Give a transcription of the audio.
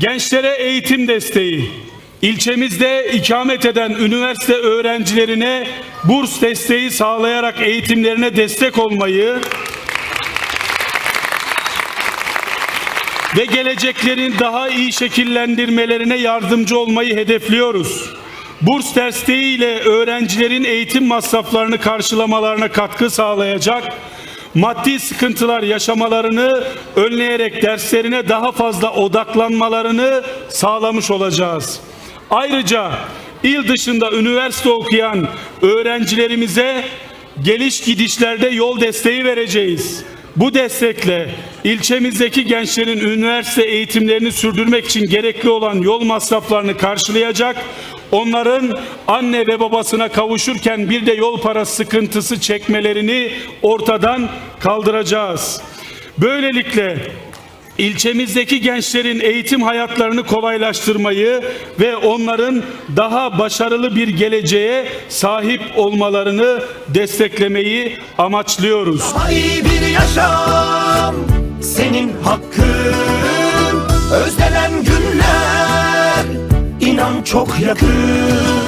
Gençlere eğitim desteği. İlçemizde ikamet eden üniversite öğrencilerine burs desteği sağlayarak eğitimlerine destek olmayı ve geleceklerin daha iyi şekillendirmelerine yardımcı olmayı hedefliyoruz. Burs desteğiyle öğrencilerin eğitim masraflarını karşılamalarına katkı sağlayacak, maddi sıkıntılar yaşamalarını önleyerek derslerine daha fazla odaklanmalarını sağlamış olacağız. Ayrıca il dışında üniversite okuyan öğrencilerimize geliş gidişlerde yol desteği vereceğiz. Bu destekle ilçemizdeki gençlerin üniversite eğitimlerini sürdürmek için gerekli olan yol masraflarını karşılayacak, onların anne ve babasına kavuşurken bir de yol parası sıkıntısı çekmelerini ortadan kaldıracağız. Böylelikle ilçemizdeki gençlerin eğitim hayatlarını kolaylaştırmayı ve onların daha başarılı bir geleceğe sahip olmalarını desteklemeyi amaçlıyoruz. Daha iyi bir yaşam senin hakkın Özlenen çok yakın